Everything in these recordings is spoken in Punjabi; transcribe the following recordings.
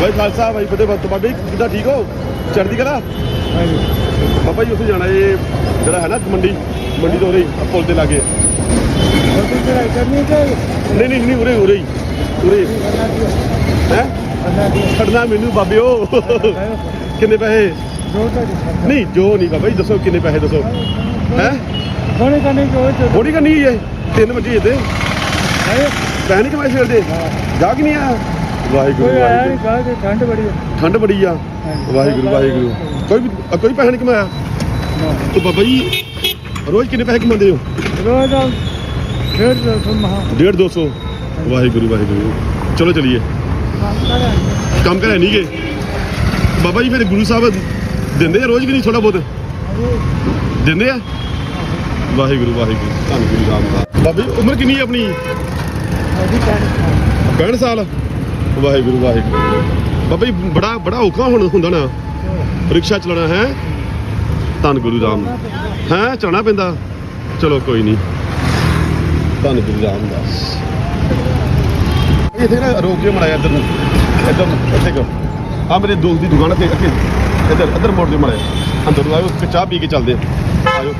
ਭਾਈ ਖਾਲਸਾ ਭਾਈ ਫਤਿਹ ਬਾਬਾ ਜੀ ਕਿੱਦਾਂ ਠੀਕ ਹੋ? ਚੜ੍ਹਦੀ ਕਲਾ? ਹਾਂਜੀ। ਬਾਬਾ ਜੀ ਉੱਥੇ ਜਾਣਾ ਇਹ ਜਿਹੜਾ ਹੈ ਨਾ ਮੰਡੀ ਮੰਡੀ ਤੋਂ ਉਰੇ ਹੀ, ਪੁਲ ਦੇ ਲਾਗੇ। ਉਹਦੀ ਚੜਾਈ ਕਰਨੀ ਤੇ ਨਹੀਂ ਨਹੀਂ ਨਹੀਂ ਉਰੇ ਉਰੇ ਹੀ ਉਰੇ ਕਰਨਾ ਕੀ ਹੈ। ਕਰਨਾ ਕੀ ਛੱਡਣਾ ਮੈਨੂੰ ਬਾਬਿਓ ਕਿੰਨੇ ਪੈਸੇ? ਤਾਂ ਨਹੀਂ ਜੋ ਨਹੀਂ ਬਾਬਾ ਜੀ ਦੱਸੋ ਕਿੰਨੇ ਪੈਸੇ ਦੱਸੋ। ਹੈ? ਸੋਨੇ ਕਰਨੇ ਜੋ ਥੋੜੀ ਕਰਨੀ ਹੈ ਤਿੰਨ ਵਜੇ ਤੇ। ਹੈ? ਪੈਸੇ ਨਹੀਂ ਕਮਾਏ ਸਵੇਰ ਦੇ? ਜਾ ਕਿ ਨਹੀਂ ਆ? ਵਾਹਿਗੁਰੂ ਕੋਈ ਆਇਆ ਨਹੀਂ ਵਾਹਿਗੁਰੂ ਠੰਡ ਬੜੀ ਹੈ ਠੰਡ ਬੜੀ ਆ। ਹਾਂਜੀ। ਵਾਹਿਗੁਰੂ ਵਾਹਿਗੁਰੂ। ਕੋਈ ਵੀ ਕੋਈ ਪੈਸਾ ਨਹੀਂ ਕਮਾਇਆ। ਤੋ ਬਾਬਾ ਜੀ ਰੋਜ਼ ਕਿੰਨੇ ਪੈਸੇ ਕਮਾਉਂਦੇ ਹੋ? ਰੋਜ਼ ਦੋ ਸੌ ਮਹਾ। 1.5 200 ਵਾਹਿਗੁਰੂ ਵਾਹਿਗੁਰੂ। ਚਲੋ ਚਲੀਏ। ਕੰਮ ਕਰੇ ਨਹੀਂ ਗਏ ਬਾਬਾ ਜੀ ਫਿਰ ਗੁਰੂ ਸਾਹਿਬ ਦਿੰਦੇ ਆ ਰੋਜ਼ ਕਿ ਨਹੀਂ ਥੋੜਾ ਬਹੁਤ? ਦਿੰਦੇ ਆ? ਵਾਹਿਗੁਰੂ ਵਾਹਿਗੁਰੂ। ਧੰਨ ਗੁਰੂ ਰਾਮਦਾਸ। ਬਾਬਾ ਜੀ ਉਮਰ ਕਿੰਨੀ ਹੈ ਆਪਣੀ? ਅਜੀ ਟਾਈਮ 65 ਸਾਲ। ਵਾਹਿਗੁਰੂ ਵਾਹਿਗੁਰੂ। ਬਾਬਾ ਜੀ, ਬੜਾ ਬੜਾ ਔਖਾ ਹੁਣ ਹੁੰਦਾ ਨਾ। ਰਿਕਸ਼ਾ ਚਲਾਉਣਾ ਹੈ। ਧੰਨ ਗੁਰੂ ਰਾਮ। ਹੈ ਚਲਾਉਣਾ ਪੈਂਦਾ। ਚਲੋ, ਕੋਈ ਨਹੀਂ। ਧੰਨ ਗੁਰੂ ਰਾਮਦਾਸ। ਇੱਥੇ ਨਾ ਰੋਕ ਕੇ ਮੜਾਇਆ ਇੱਧਰ ਨੂੰ। ਇੱਧਰ ਨੂੰ, ਇੱਥੇ ਕੋ ਆ ਮੇਰੇ ਦੋਸਤ ਦੀ ਦੁਕਾਨ ਤੇ ਅੱਗੇ ਇੱਧਰ ਇੱਧਰ ਮੋੜ ਦੇ ਮੜਾਇਆ ਅੰਦਰ ਨੂੰ ਆਇਓ ਤੇ ਚਾਹ ਪੀ ਕੇ ਚੱਲਦੇ ਆ ਆਜੋ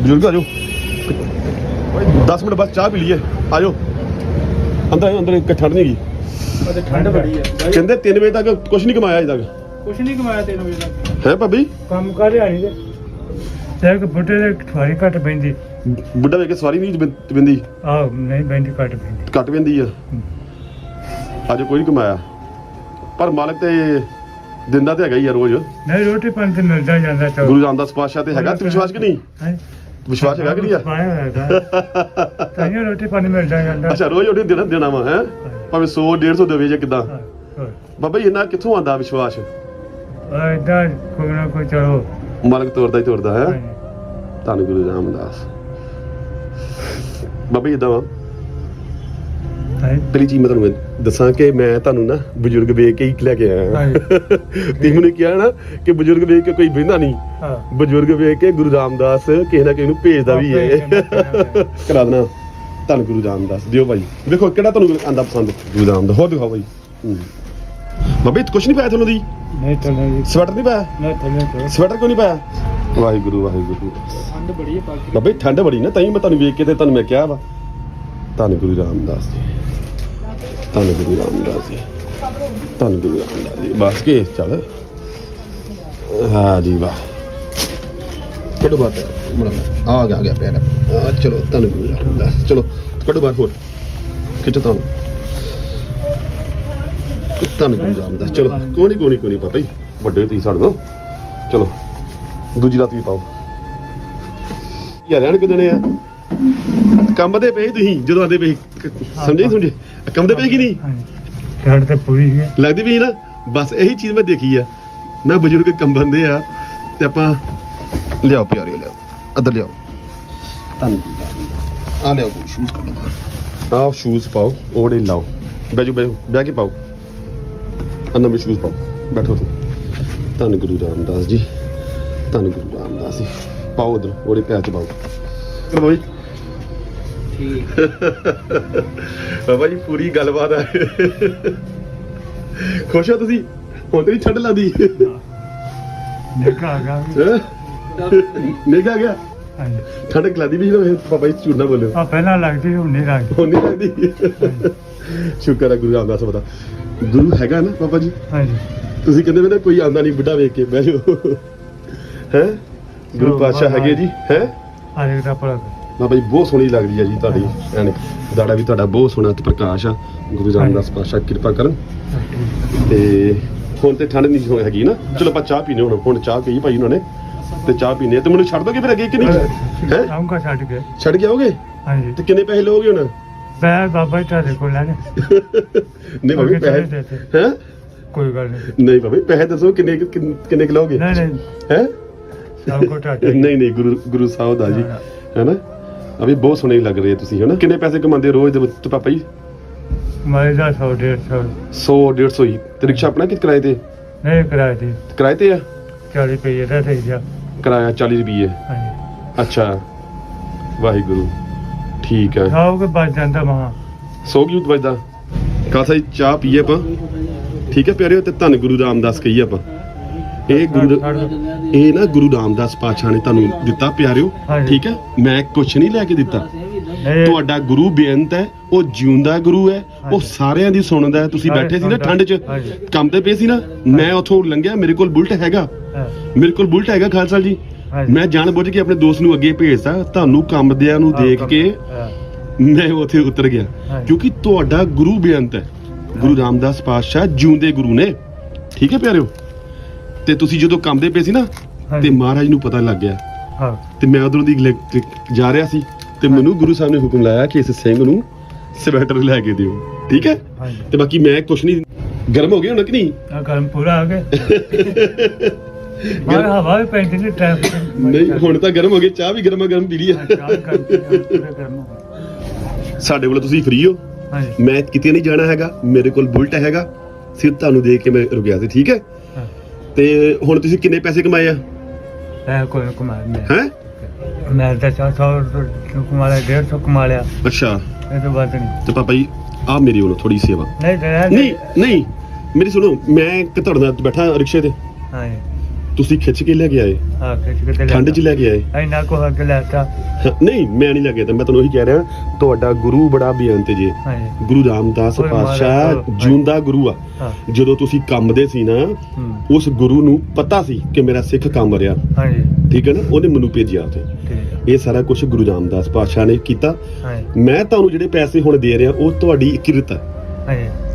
ਬਜ਼ੁਰਗ, ਆਜੋ। ਓਏ 10 ਮਿੰਟ ਬਾਅਦ ਚਾਹ ਪੀ ਲਈਏ। ਆਜੋ। ਅੰਦਰ ਆਇਓ, ਅੰਦਰ ਇੱਕ ਠੰਡ ਨਹੀਂ ਗਈ ਅਜੇ ਠੰਡ ਬੜੀ ਹੈ ਕਹਿੰਦੇ 3 ਵਜੇ ਤੱਕ ਕੁਝ ਨਹੀਂ ਕਮਾਇਆ ਅਜੇ ਤੱਕ। ਕੁਛ ਨਹੀਂ ਕਮਾਇਆ ਤੈਨੂੰ ਵੀ ਤੱਕ। ਹੈ ਭਾਬੀ? ਕੰਮ ਕਰ ਰਿਹਾ ਨਹੀਂ ਤੇ। ਇੱਕ ਬੁੱਢੇ ਦੇ ਠਵਾਰੀ ਘਟ ਪੈਂਦੀ। ਬੁੱਢਾ ਵੇਖ ਕੇ ਸਵਾਰੀ ਨਹੀਂ ਬਿੰ- ਬਿੰਦੀ? ਆ ਨਹੀਂ ਪੈਂਦੀ ਘਟ ਪੈਂਦੀ। ਘੱਟ ਪੈਂਦੀ ਆ। ਅੱਜ ਕੋਈ ਨਹੀਂ ਕਮਾਇਆ। ਪਰ ਮਾਲਕ ਤੇ ਦਿੰਦਾ ਤੇ ਹੈਗਾ ਹੀ ਆ ਰੋਜ਼। ਨਹੀਂ ਰੋਟੀ ਪਾਣੀ ਤੇ ਮਿਲਦਾ ਜਾਂਦਾ ਚੋ ਗੁਰੂ ਰਾਮਦਾਸ ਪਾਤਸ਼ਾਹ ਤੇ ਹੈਗਾ। ਤੇ ਵਿਸ਼ਵਾਸ ਕਿ ਨਹੀਂ? ਹੈ? ਵਿਸ਼ਵਾਸ ਹੈਗਾ ਕਿ ਨਹੀਂ ਆ? ਪਾਇਆ ਤਾਂ ਰੋਟੀ ਪਾਣੀ ਮਿਲਦਾ ਜਾਂਦਾ। ਅੱਛਾ ਰੋਜ਼ ਉਹਨੇ ਦੇਣਾ ਦੇਣਾ ਵਾ ਹੈ। ਭਾਵੇਂ 100 150 ਦੇਵੇ ਜਾਂ ਕਿਦਾਂ। ਬਾਬਾ ਜੀ ਇਹਨਾਂ ਕਿੱਥੋਂ ਆਂਦਾ ਵਿਸ਼ਵਾਸ? ਆ ਇਦਾਂ ਕੋਈ ਨਾ ਕੋਈ ਚਲੋ। ਮਾਲਕ ਤੋਰਦਾ ਹੀ ਤੋਰਦਾ ਹੈ। ਧੰਨ ਗੁਰੂ ਰਾਮਦਾਸ। ਬਾਬਾ ਜੀ ਹਾਂਜੀ। ਪਹਿਲੀ ਚੀਜ਼ ਮੈਂ ਤੁਹਾਨੂੰ ਦੱਸਾਂ ਕਿ ਮੈਂ ਤੁਹਾਨੂੰ ਨਾ ਬਜ਼ੁਰਗ ਵੇਖ ਕੇ ਹੀ ਲੈ ਕੇ ਆਇਆ। ਤੁਸੀਂ ਮੈਨੂੰ ਕਿਹਾ ਨਾ ਕਿ ਬਜ਼ੁਰਗ ਵੇਖ ਕੇ ਕੋਈ ਬਹਿੰਦਾ ਨਹੀਂ। ਹਾਂ। ਬਜ਼ੁਰਗ ਵੇਖ ਕੇ ਗੁਰੂ ਰਾਮਦਾਸ ਕਿਸੇ ਨਾ ਕਿਸੇ ਨੂੰ ਭੇਜਦਾ ਵੀ ਹਾਂ। ਕਰਾ ਦੇਣਾ। ਧੰਨ ਗੁਰੂ ਰਾਮਦਾਸ ਦਿਓ ਭਾਈ ਵੇਖੋ ਕਿਹੜਾ ਤੁਹਾਨੂੰ ਆਂਦਾ ਪਸੰਦ? ਗੁਰੂ ਰਾਮਦਾਸ ਹੋਰ ਦਿਖਾਓ ਭਾਈ। ਬਾਬਾ ਕੁਛ ਨਹੀਂ ਪਾਇਆ ਤੁਹਾਨੂੰ ਦੀ? ਨਹੀਂ ਚੱਲਣਾ ਸਵੈਟਰ ਨਹੀਂ ਪਾਇਆ? ਨਾ ਚੱਲਣਾ ਸਵੈਟਰ ਕਿਉਂ ਨਹੀਂ ਪਾਇਆ? ਵਾਹਿਗੁਰੂ ਵਾਹਿਗੁਰੂ। ਠੰਡ ਬੜੀ ਹੈ ਬਾਕੀ। ਬਾਬਾ ਜੀ ਠੰਡ ਬੜੀ ਨਾ ਤਾਂ ਹੀ ਮੈਂ ਤੁਹਾਨੂੰ ਵੇਖ ਕੇ ਤੇ ਤੁਹਾਨੂੰ ਮੈਂ ਕਿਹਾ ਵਾ। ਧੰਨ ਗੁਰੂ ਰਾਮਦਾਸ ਜੀ। ਧੰਨ ਗੁਰੂ ਰਾਮਦਾਸ ਜੀ। ਧੰਨ ਗੁਰੂ ਰਾਮਦਾਸ ਜੀ। ਬਸ ਕੇ ਚੱਲ। ਹਾਂ ਜੀ ਵਾਹ। ਕੱਢੋ ਬਾਤ ਮੁੜਾ ਆ ਗਿਆ ਆ ਗਿਆ ਪਿਆਰਾ ਆ ਚਲੋ ਧੰਨ ਗੁਰੂ ਰਾਮਦਾਸ ਚਲੋ ਕੱਢੋ ਬਾਹਰ ਹੋਰ ਖਿੱਚੋ ਤੁਹਾਨੂੰ ਧੰਨ ਗੁਰੂ ਰਾਮਦਾਸ ਚਲੋ ਨਹੀਂ ਕੋਈ ਨਹੀਂ ਬਾਬਾ ਜੀ ਵੱਡੇ ਤੁਸੀਂ ਸਾਡੇ ਤੋਂ ਚਲੋ ਦੂਜੀ ਰਾਤ ਵੀ ਪਾਓ ਯਾਰ ਰਹਿਣ ਕਿਦਣੇ ਆ ਕੰਮ ਦੇ ਪਏ ਤੁਸੀਂ ਜਦੋਂ ਆਦੇ ਪਏ ਸਮਝੇ ਸਮਝੇ ਕੰਮ ਦੇ ਪਏ ਕਿ ਨਹੀਂ ਠੰਡ ਤੇ ਪੂਰੀ ਹੈ ਲੱਗਦੀ ਵੀ ਨਾ ਬਸ ਇਹੀ ਚੀਜ਼ ਮੈਂ ਦੇਖੀ ਆ ਨਾ ਬਜ਼ੁਰਗ ਕੰਮ ਬੰਦੇ ਆ ਤੇ ਆਪਾਂ ਲਿਆਓ ਪਿਆਰੇ ਲਿਆਓ। ਅੱਧਰ ਲਿਆਓ। ਧੰਨਵਾਦ। ਆ ਲਿਆਓ ਕੋਈ ਸ਼ੂਜ਼ ਕੱਢੋ ਆਹ ਸ਼ੂਜ਼ ਪਾਓ ਉਹੜੇ ਲਾਓ। ਬੈਜੋ ਬੈਜੋ ਬਹਿ ਕੇ ਪਾਓ। ਅੰਨਾ ਵੀ ਸ਼ੂਜ਼ ਪਾਓ ਬੈਠੋ ਤੂੰ ਧੰਨ ਗੁਰੂ ਰਾਮਦਾਸ ਜੀ ਧੰਨ ਗੁਰੂ ਰਾਮਦਾਸ ਜੀ। ਪਾਓ ਉਧਰ ਉਹਦੇ ਪੈਰ ਚ ਪਾਓ। ਚਲੋ ਬਾਈ। ਠੀਕ। ਬਾਬਾ ਜੀ ਪੂਰੀ ਗੱਲਬਾਤ ਹੈ ਖੁਸ਼ ਹੋ ਤੁਸੀਂ? ਹੁਣ ਤੇ ਛੱਡ ਲਾਂਦੀ ਨਿਕਾ ਆ ਗਿਆ ਨਿਕਾ ਗਿਆ। ਹਾਂਜੀ। ਠੰਡ ਕਲਾਦੀ ਵੀ ਨਾ ਬਾਬਾ ਜੀ ਝੂਠ ਨਾ ਬੋਲਿਓ। ਆ ਪਹਿਲਾਂ ਲੱਗਦੀ ਹੁਣ ਨਹੀਂ ਲੱਗਦੀ। ਹੁਣ ਨਹੀਂ ਲੱਗਦੀ। ਸ਼ੁਕਰ ਹੈ ਗੁਰੂ ਰਾਮਦਾਸ ਬਤਾ ਗੁਰੂ ਹੈਗਾ ਨਾ ਬਾਬਾ ਜੀ? ਹਾਂਜੀ। ਤੁਸੀਂ ਕਹਿੰਦੇ ਵੇ ਨਾ ਕੋਈ ਆਂਦਾ ਨਹੀਂ ਬੁੱਢਾ ਵੇਖ ਕੇ ਬਹਿ ਜਾਓ। ਹੈ? ਗੁਰੂ ਪਾਤਸ਼ਾਹ ਹੈਗੇ ਜੀ ਹੈ? ਆਰੇ ਦਾ ਪੜਾ ਬਾਬਾ ਜੀ ਬਹੁਤ ਸੋਹਣੀ ਲੱਗਦੀ ਹੈ ਜੀ ਤੁਹਾਡੀ ਐਨਕ। ਦਾੜਾ ਵੀ ਤੁਹਾਡਾ ਬਹੁਤ ਸੋਹਣਾ ਤੇ ਪ੍ਰਕਾਸ਼ ਆ। ਗੁਰੂ ਰਾਮਦਾਸ ਪਾਤਸ਼ਾਹ ਕਿਰਪਾ ਕਰਨ। ਤੇ ਹੁਣ ਤੇ ਠੰਡ ਨਹੀਂ ਹੋਈ ਹੈਗੀ ਨਾ। ਚਲੋ ਆਪਾਂ ਚਾਹ ਪੀਨੇ ਹੁਣ ਹੁਣ ਚਾਹ ਪੀ ਭਾਈ ਉਹਨਾਂ ਨੇ। ਤੇ ਚਾਹ ਪੀਨੇ ਤੇ ਮੈਨੂੰ ਛੱਡ ਦੋਗੇ ਫਿਰ ਅੱਗੇ ਕਿ ਨਹੀਂ? ਹੈ? ਆਉਂਗਾ ਛੱਡ ਕੇ। ਛੱਡ ਕੇ ਆਓਗੇ? ਹਾਂਜੀ। ਤੇ ਕਿੰਨੇ ਪੈਸੇ ਲਓਗੇ ਹੁਣ? ਮੈਂ ਬਾਬਾ ਜੀ ਤੁਹਾਡੇ ਕੋਲ ਲੈ ਜਾ ਨਹੀਂ ਬਾਬਾ ਜੀ ਪੈਸੇ। ਹੈ? ਕੋਈ ਗੱਲ ਨਹੀਂ। ਨਹੀਂ ਬਾਬਾ ਜੀ ਪੈਸੇ ਦੱਸੋ ਕਿੰਨੇ ਕਿੰਨੇ ਕਿੰਨੇ ਕੁ ਲਓਗੇ? ਨਹੀਂ ਨਹੀਂ। ਹੈ? ਸਭ ਕੋ ਤੁਹਾਡੇ ਨਹੀਂ ਨਹੀਂ ਗੁਰੂ ਗੁਰੂ ਸਾਹਿਬ ਦਾ ਜੀ। ਹੈਨਾ? ਅਭੀ ਬਹੁਤ ਸੋਹਣੇ ਲੱਗ ਰਹੇ ਤੁਸੀਂ ਹੈਨਾ? ਕਿੰਨੇ ਪੈਸੇ ਕਮਾਉਂਦੇ ਰੋਜ਼ ਦੇ ਤੇ ਪਾਪਾ ਜੀ? ਮੈਂ ਦਾ 100 150 100 150 ਹੀ। ਤੇ ਰਿਕਸ਼ਾ ਆਪਣਾ ਕਿ ਕਿਰਾਏ ਤੇ? ਨਹੀਂ ਕਿਰਾਏ ਤੇ। ਆ? 40 ਰੁਪਏ ਦਾ થઈ ਗਿਆ ਕਿਰਾਇਆ 40 ਰੁਪਏ ਹਾਂਜੀ। ਅੱਛਾ। ਵਾਹਿਗੁਰੂ। ਠੀਕ ਹੈ। ਖਾਓ ਕੇ ਬਚ ਜਾਂਦਾ ਮਹਾ 100 ਕੀ ਵੱਜਦਾ? ਖਾਲਸਾ ਜੀ ਚਾਹ ਪੀਏ ਆਪਾਂ? ਠੀਕ ਹੈ ਪਿਆਰਿਓ ਤੇ ਧੰਨ ਗੁਰੂ ਰਾਮਦਾਸ ਕਹੀਏ ਆਪਾਂ। ਇਹ ਗੁਰੂ ਇਹ ਨਾ ਗੁਰੂ ਰਾਮਦਾਸ ਪਾਤਸ਼ਾਹ ਨੇ ਤੁਹਾਨੂੰ ਦਿੱਤਾ ਪਿਆਰਿਓ। ਹਾਂਜੀ। ਠੀਕ ਹੈ? ਮੈਂ ਕੁਛ ਨਹੀਂ ਲੈ ਕੇ ਦਿੱਤਾ। ਨਹੀਂ। ਤੁਹਾਡਾ ਗੁਰੂ ਬੇਅੰਤ ਹੈ ਉਹ ਜਿਉਂਦਾ ਗੁਰੂ ਹੈ ਉਹ ਹਾਂਜੀ। ਸਾਰਿਆਂ ਦੀ ਸੁਣਦਾ ਹੈ। ਤੁਸੀਂ ਸਾਰੇ ਬੈਠੇ ਸੀ ਨਾ। ਠੰਡ 'ਚ। ਹਾਂਜੀ। ਕੰਮ ਤੇ ਪਏ ਸੀ ਨਾ। ਮੈਂ ਉੱਥੋਂ ਲੰਘਿਆ ਮੇਰੇ ਕੋਲ ਬੁਲਟ ਹੈਗਾ। ਮੇਰੇ ਕੋਲ ਬੁਲਟ ਹੈਗਾ ਖਾਲਸਾ ਜੀ। ਮੈਂ ਜਾਣ ਬੁੱਝ ਕੇ ਆਪਣੇ ਦੋਸਤ ਨੂੰ ਅੱਗੇ ਭੇਜਦਾ ਤੁਹਾਨੂੰ ਕੰਮ ਦਿਆਂ ਨੂੰ ਦੇਖ ਕੇ ਮੈਂ ਉੱਥੇ ਉਤਰ ਗਿਆ। ਕਿਉਂਕਿ ਤੁਹਾਡਾ ਗੁਰੂ ਬੇਅੰਤ ਹੈ। ਗੁਰੂ ਰਾਮਦਾਸ ਪਾਤਸ਼ਾਹ ਜਿਉਂਦੇ ਗੁਰੂ ਨੇ। ਠੀਕ ਹੈ ਪਿਆਰਿਓ? ਤੇ ਤੁਸੀਂ ਜਦੋਂ ਕੰਮ ਦੇ ਪਏ ਸੀ ਨਾ। ਤੇ ਮਹਾਰਾਜ ਨੂੰ ਪਤਾ ਲੱਗ ਗਿਆ। ਹਾਂ। ਤੇ ਮੈਂ ਉਧਰੋਂ ਦੀ ਜਾ ਰਿਹਾ ਸੀ ਤੇ ਮੈਨੂੰ ਗੁਰੂ ਸਾਹਿਬ ਨੇ ਹੁਕਮ ਲਾਇਆ ਕਿ ਇਸ ਸਿੰਘ ਨੂੰ ਸਵੈਟਰ ਲੈ ਕੇ ਦਿਓ। ਠੀਕ ਹੈ? ਤੇ ਬਾਕੀ ਮੈਂ ਕੁਛ ਨਹੀਂ ਗਰਮ ਹੋ ਗਏ ਹੁਣ ਕਿ ਨਹੀਂ? ਕੰਮ ਪੂਰਾ ਆ ਗਿਆ। ਮਾਰ ਹਵਾ ਵੀ ਪੈਂਦੀ ਨਹੀਂ ਟ੍ਰੈਫਿਕ ਨਹੀਂ ਹੁਣ ਤਾਂ ਗਰਮ ਹੋ ਗਏ ਚਾਹ ਵੀ ਗਰਮਾ ਗਰਮ ਪੀ ਲਈ ਹੈ ਚਾਹ ਕਰਦੀ ਪੂਰਾ ਗਰਮ ਹੋ ਗਿਆ। ਸਾਡੇ ਕੋਲ ਤੁਸੀਂ ਫ੍ਰੀ ਹੋ। ਹਾਂਜੀ। ਮੈਂ ਕਿਤੇ ਨਹੀਂ ਜਾਣਾ ਹੈਗਾ ਮੇਰੇ ਕੋਲ ਬੁਲਟ ਹੈਗਾ ਸਿਰਫ ਤੁਹਾਨੂੰ ਦੇਖ ਕੇ ਮੈਂ ਰੁਕਿਆ ਸੀ ਠੀਕ ਹੈ? ਹਾਂ। ਤੇ ਹੁਣ ਤੁਸੀਂ ਕਿੰਨੇ ਪੈਸੇ ਕਮਾਏ ਆ? ਇਹ ਕੋਈ ਕੁਮਾਰ ਨਹੀਂ ਹੈ? ਮੈਂ ਤਾਂ 400 ਕਮਾ ਲਿਆ 150 ਕਮਾ ਲਿਆ। ਅੱਛਾ। ਇਹ ਤੋਂ ਵੱਧ ਨਹੀਂ ਤੇ ਪਾਪਾ ਜੀ ਆ ਮੇਰੀ ਵੱਲੋਂ ਥੋੜੀ ਸੇਵਾ। ਨਹੀਂ ਨਹੀਂ ਨਹੀਂ। ਮੇਰੀ ਸੁਣੋ ਮੈਂ ਕਿ ਤੁਹਾਡੇ ਨਾਲ ਬੈਠਾ ਰਿਕਸ਼ੇ ਤੇ। ਹਾਂ ਤੁਸੀਂ ਖਿੱਚ ਕੇ ਲੈ ਕੇ ਆਏ? ਹਾਂ ਕਿਸ ਕਿਤੇ ਠੰਡ 'ਚ ਲੈ ਕੇ ਆਏ? ਇੰਨਾ ਕੋ ਹੱਕ ਲੈਤਾ ਨਹੀਂ ਮੈਂ ਨਹੀਂ ਲੱਗਿਆ ਤਾਂ ਮੈਂ ਤੁਹਾਨੂੰ ਉਹੀ ਕਹਿ ਰਿਹਾ ਤੁਹਾਡਾ ਗੁਰੂ ਬੜਾ ਬੇਅੰਤ ਜੇ। ਗੁਰੂ ਰਾਮਦਾਸ ਓਏ ਮਹਾਰਾਜ, ਪਾਤਸ਼ਾਹ। ਜਿਉਂਦਾ ਗੁਰੂ ਆ। ਹਾਂ। ਜਦੋਂ ਤੁਸੀਂ ਕੰਮ ਦੇ ਸੀ ਨਾ ਹੂੰ। ਉਸ ਗੁਰੂ ਨੂੰ ਪਤਾ ਸੀ ਕਿ ਮੇਰਾ ਸਿੱਖ ਕੰਮ ਰਿਹਾ। ਹਾਂਜੀ ਠੀਕ ਹੈ ਨਾ? ਉਹਨੇ ਮੈਨੂੰ ਭੇਜਿਆ ਉੱਥੇ। ਠੀਕ ਇਹ ਸਾਰਾ ਕੁਝ ਗੁਰੂ ਰਾਮਦਾਸ ਪਾਤਸ਼ਾਹ ਨੇ ਕੀਤਾ। ਮੈਂ ਤੁਹਾਨੂੰ ਜਿਹੜੇ ਪੈਸੇ ਹੁਣ ਦੇ ਰਿਹਾ ਉਹ ਤੁਹਾਡੀ ਕਿਰਤ ਹੈ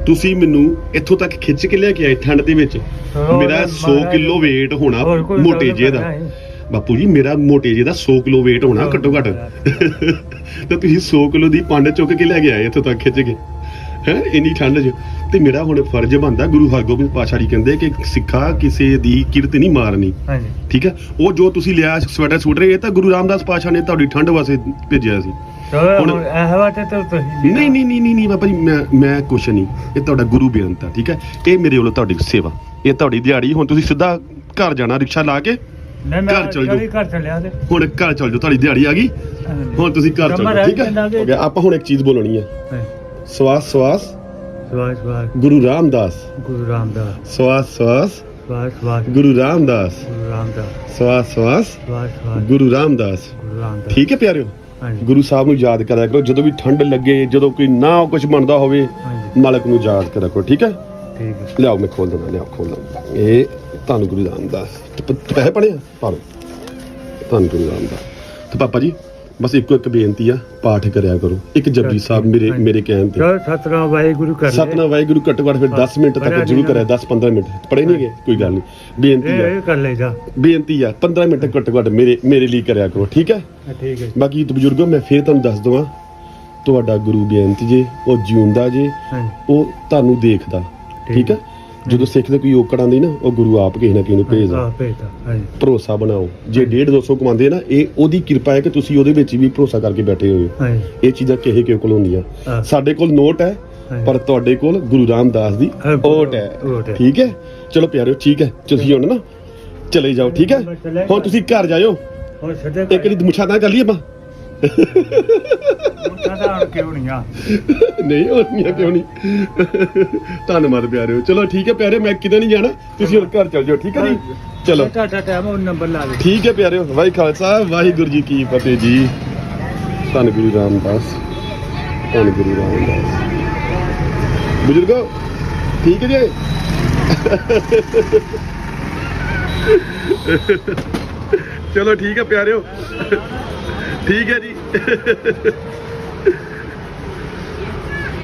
ਤੁਸੀਂ ਮੈਨੂੰ ਇੱਥੋਂ ਤੱਕ ਖਿੱਚ ਕੇ ਲੈ ਕੇ ਆਏ ਠੰਡ ਦੇ ਵਿੱਚ। ਹੋਰ ਮੇਰਾ 100 ਮਹਾਰਾਜ- ਕਿਲੋ weight ਹੋਣਾ ਹੋਰ ਕੋਈ ਮੋਟੇ ਜੇ ਦਾ। ਨਹੀਂ। ਬਾਪੂ ਜੀ ਮੇਰਾ ਮੋਟੇ ਜੇ ਦਾ 100 ਕਿਲੋ weight ਹੋਣਾ ਘੱਟੋ ਘੱਟ। ਤੇ ਤੁਸੀਂ 100 ਕਿਲੋ ਦੀ ਪੰਡ ਚੁੱਕ ਕੇ ਲੈ ਕੇ ਆਏ ਇੱਥੋਂ ਤੱਕ ਖਿੱਚ ਕੇ। ਹੈ ਇੰਨੀ ਠੰਡ 'ਚ। ਤੇ ਮੇਰਾ ਹੁਣ ਫਰਜ਼ ਬਣਦਾ ਗੁਰੂ ਹਰਗੋਬਿੰਦ ਪਾਤਸ਼ਾਹ ਜੀ ਕਹਿੰਦੇ ਕਿ ਸਿੱਖਾ ਕਿਸੇ ਦੀ ਕਿਰਤ ਨਹੀਂ ਮਾਰਨੀ। ਹਾਂਜੀ। ਠੀਕ ਹੈ? ਉਹ ਜੋ ਤੁਸੀਂ ਲਿਆ ਸਵੈਟਰ ਸੂਟ ਇਹ ਤਾਂ ਗੁਰੂ ਰਾਮਦਾਸ ਪਾਤਸ਼ਾਹ ਨੇ ਤੁਹਾਡੀ ਠੰਡ ਵਾਸਤੇ ਭੇਜਿਆ ਸੀ। ਹੁਣ- ਇਹ ਵਾਤੇ ਤਾਂ ਤੁਸੀਂ ਨਹੀਂ ਨਹੀਂ ਨਹੀਂ ਨਹੀਂ ਨਹੀਂ ਬਾਬਾ ਜੀ ਮੈਂ ਮੈਂ ਕੁਛ ਨਹੀਂ। ਇਹ ਤੁਹਾਡਾ ਗੁਰੂ ਬੇਅੰਤ ਆ ਠੀਕ ਹੈ? ਇਹ ਮੇਰੇ ਵੱਲੋਂ ਤੁਹਾਡੀ ਸੇਵਾ। ਇਹ ਤੁਹਾਡੀ ਦਿਹਾੜੀ ਹੁਣ ਤੁਸੀਂ ਸਿੱਧਾ ਘਰ ਜਾਣਾ ਰਿਕਸ਼ਾ ਲਾ ਕੇ ਨਹੀਂ ਮੈਂ ਘਰ ਚੱਲ ਜਾਓ। ਚਲੀ ਘਰ ਚੱਲਿਆ ਤੇ। ਹੁਣ ਘਰ ਚੱਲ ਜਾਓ ਤੁਹਾਡੀ ਦਿਹਾੜੀ ਆ ਗਈ। ਹੁਣ ਤੁਸੀਂ ਘਰ ਚੱਲ ਜਮਾਂ ਜਾਓ ਰਹਿ ਠੀਕ ਹੈ? ਜਾਂਦਾਗੇ। ਹੋ ਗਿਆ। ਆਪਾਂ ਹੁਣ ਇੱਕ ਚੀਜ਼ ਬੋਲਣੀ ਹੈ। ਸਵਾਸ ਸਵਾਸ। ਸਵਾਸ ਸਵਾਸ। ਗੁਰੂ ਰਾਮਦਾਸ। ਗੁਰੂ ਰਾਮਦਾਸ। ਸਵਾਸ ਸਵਾਸ। ਸਵਾਸ ਸਵਾਸ। ਗੁਰੂ ਰਾਮਦਾਸ। ਗੁਰੂ ਰਾਮਦਾਸ। ਸਵਾਸ ਸਵਾਸ। ਸਵਾਸ ਸਵਾਸ। ਗੁਰੂ ਰਾਮਦਾਸ। ਗੁਰੂ ਰਾਮਦਾਸ। ਠੀਕ ਹੈ ਪਿਆਰਿਓ? ਹਾਂਜੀ। ਗੁਰੂ ਸਾਹਿਬ ਨੂੰ ਯਾਦ ਕਰਿਆ ਕਰੋ ਜਦੋਂ ਵੀ ਠੰਡ ਲੱਗੇ ਜਦੋਂ ਕੋਈ ਨਾ ਕੁਝ ਬਣਦਾ ਹੋਵੇ ਹਾਂਜੀ। ਮਾਲਕ ਨੂੰ ਯਾਦ ਕਰਿਆ ਕਰੋ ਠੀਕ ਹੈ? ਠੀਕ ਹੈ। ਲਿਆਓ ਮੈਂ ਖੋਲ ਦਿੰਦਾ ਲਿਆਓ ਖੋਲ ਦਿੰਦਾ। ਇਹ ਤੁਹਾਨੂੰ ਗੁਰੂ ਰਾਮਦਾਸ। ਤੇ ਪ- ਪੈਸੇ ਪੜੇ ਆ ਪਾਲੋ ਤੁਹਾਨੂੰ ਗੁਰੂ ਰਾਮਦਾਸ। ਤੇ ਪਾਪਾ ਜੀ? ਬਸ ਇੱਕੋ ਇੱਕ ਬੇਨਤੀ ਆ ਪਾਠ ਕਰਿਆ ਕਰੋ। ਇੱਕ ਜਪਜੀ ਸਾਹਿਬ ਮੇਰੇ। ਮੇਰੇ ਕਹਿਣ ਤੇ। ਚਲ ਸਤਨਾਮ ਵਾਹਿਗੁਰੂ ਕਰ। ਸਤਨਾਮ ਵਾਹਿਗੁਰੂ ਘੱਟੋ ਘੱਟ ਫਿਰ 10 ਮਿੰਟ ਤੱਕ ਜ਼ਰੂਰ ਕਰਿਆ 10 15 ਮਿੰਟ। ਪੜੇ ਨਹੀਂ ਗਏ ਕੋਈ ਗੱਲ ਨਹੀਂ ਬੇਨਤੀ ਆ। ਇਹ ਕਰ ਲੈ ਜਾ ਬੇਨਤੀ ਆ 15 ਮਿੰਟ ਘੱਟੋ ਘੱਟ ਮੇਰੇ ਮੇਰੇ ਲਈ ਕਰਿਆ ਕਰੋ ਠੀਕ ਹੈ? ਠੀਕ ਹੈ ਬਾਕੀ ਬਜ਼ੁਰਗੋ ਮੈਂ ਫੇਰ ਤੁਹਾਨੂੰ ਦੱਸ ਦਵਾਂ ਤੁਹਾਡਾ ਗੁਰੂ ਬੇਅੰਤ ਜੇ ਉਹ ਜਿਉਂਦਾ ਜੇ ਉਹ ਤੁਹਾਨੂੰ ਦੇਖਦਾ ਠੀਕ ਹੈ? ਜਦੋਂ ਸਿੱਖ ਦੇ ਕੋਈ ਔਕੜ ਆਉਂਦੀ ਨਾ ਉਹ ਗੁਰੂ ਆਪ ਕਿਸੇ ਨਾ ਕਿਸੇ ਨੂੰ ਭੇਜਦਾ। ਆ ਭੇਜਦਾ ਹਾਂਜੀ। ਭਰੋਸਾ ਬਣਾਓ। ਜੇ 1.5 200 ਕਮਾਉਂਦੇ ਨਾ ਇਹ ਉਹਦੀ ਕਿਰਪਾ ਹੈ ਕਿ ਤੁਸੀਂ ਉਹਦੇ ਵਿੱਚ ਵੀ ਭਰੋਸਾ ਕਰਕੇ ਬੈਠੇ ਹੋਏ ਹੋ। ਹਾਂਜੀ। ਇਹ ਚੀਜ਼ਾਂ ਕਿਸੇ ਕਿਸੇ ਕੋਲ ਹੁੰਦੀਆਂ। ਹਾਂ। ਸਾਡੇ ਕੋਲ ਨੋਟ ਹੈ ਹਾਂਜੀ। ਪਰ ਤੁਹਾਡੇ ਕੋਲ ਗੁਰੂ ਰਾਮਦਾਸ ਦੀ ਹਾਂ, ਓਟ ਹੈ। ਹੈ। ਠੀਕ ਹੈ? ਚਲੋ ਪਿਆਰਿਓ ਠੀਕ ਹੈ। ਤੁਸੀਂ ਹੁਣ ਨਾ ਚਲੇ ਜਾਓ ਠੀਕ ਹੈ? ਹੁਣ ਤੁਸੀਂ ਘਰ ਜਾਇਓ। ਹੋਰ ਛੱਡੇ ਇੱਕ ਵਾਰੀ ਮੁੱਛਾਂ ਤਾਂ ਕਰ ਲਈ ਆਪਾਂ। ਕਹਦਾ ਕਿਉਂ ਨਹੀਂ ਆ। ਨਹੀਂ ਹੋਣੀਆਂ ਕਿਉਂ ਨਹੀਂ? ਧੰਨਵਾਦ ਪਿਆਰਿਓ। ਚਲੋ ਠੀਕ ਹੈ ਪਿਆਰੇ ਮੈਂ ਕਿਤੇ ਨਹੀਂ ਜਾਣਾ। ਤੁਸੀਂ ਹੁਣ ਘਰ ਚਲ ਜਾਓ ਠੀਕ ਹੈ ਜੀ? ਚਲੋ। ਟਾਟਾ ਟਾਈਮ ਉਹ ਨੰਬਰ ਲਾ ਦੇ ਠੀਕ ਹੈ ਪਿਆਰਿਓ ਵਾਹਿ ਖਾਲਸਾ ਵਾਹਿਗੁਰੂ ਜੀ ਕੀ ਫਤਿਹ ਜੀ। ਧੰਨ ਗੁਰੂ ਰਾਮਦਾਸ ਧੰਨ ਗੁਰੂ ਰਾਮਦਾਸ। ਬਜ਼ੁਰਗੋ ਠੀਕ ਹੈ ਜੀ? ਚਲੋ ਠੀਕ ਹੈ ਪਿਆਰਿਓ। ਠੀਕ ਹੈ ਜੀ।